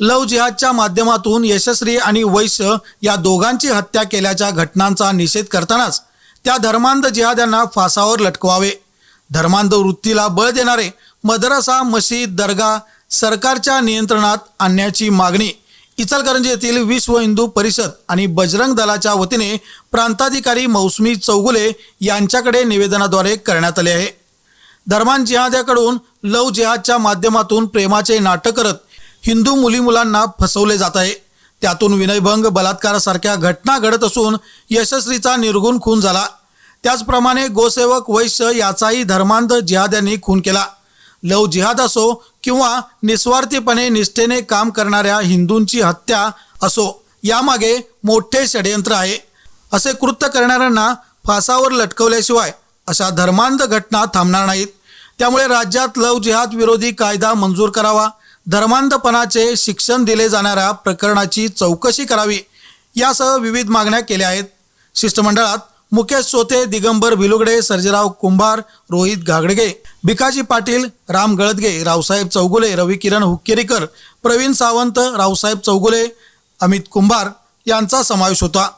लव जिहादच्या माध्यमातून यशस्वी आणि वैश्य या दोघांची हत्या केल्याच्या घटनांचा निषेध करतानाच त्या धर्मांध जिहाद्यांना फासावर लटकवावे. धर्मांध वृत्तीला बळ देणारे मदरसा मशीद दर्गा सरकारच्या नियंत्रणात आणण्याची मागणी इचलकरंजी येथील विश्व हिंदू परिषद आणि बजरंग दलाच्या वतीने प्रांताधिकारी मौसमी चौगुले यांच्याकडे निवेदनाद्वारे करण्यात आले आहे. धर्मान जिहाद्याकडून लव जिहादच्या माध्यमातून प्रेमाचे नाटक करत हिंदू मुली मुलांना फसवले जात आहे. त्यातून विनयभंग बलात्कारासारख्या घटना घडत असून यशस्वीचा निर्गुण खून झाला. त्याचप्रमाणे गोसेवक वैश्य याचाही धर्मांध जिहाद्यांनी खून केला. लव जिहाद असो किंवा निस्वार्थीपणे निष्ठेने काम करणाऱ्या हिंदूंची हत्या असो यामागे मोठे षडयंत्र आहे. असे कृत्य करणाऱ्यांना फासावर लटकवल्याशिवाय अशा धर्मांध घटना थांबणार नाहीत. त्यामुळे राज्यात लव जिहाद विरोधी कायदा मंजूर करावा. धर्मांधपणाचे शिक्षण दिले जाणाऱ्या प्रकरणाची चौकशी करावी यासह विविध मागण्या केल्या आहेत. शिष्टमंडळात मुकेश सोते दिगंबर भिलुगडे सर्जेराव कुंभार रोहित घागडगे भिकाजी पाटील राम गळदगे रावसाहेब चौगुले रवी किरण हुक्केरीकर प्रवीण सावंत रावसाहेब चौगुले अमित कुंभार यांचा समावेश होता.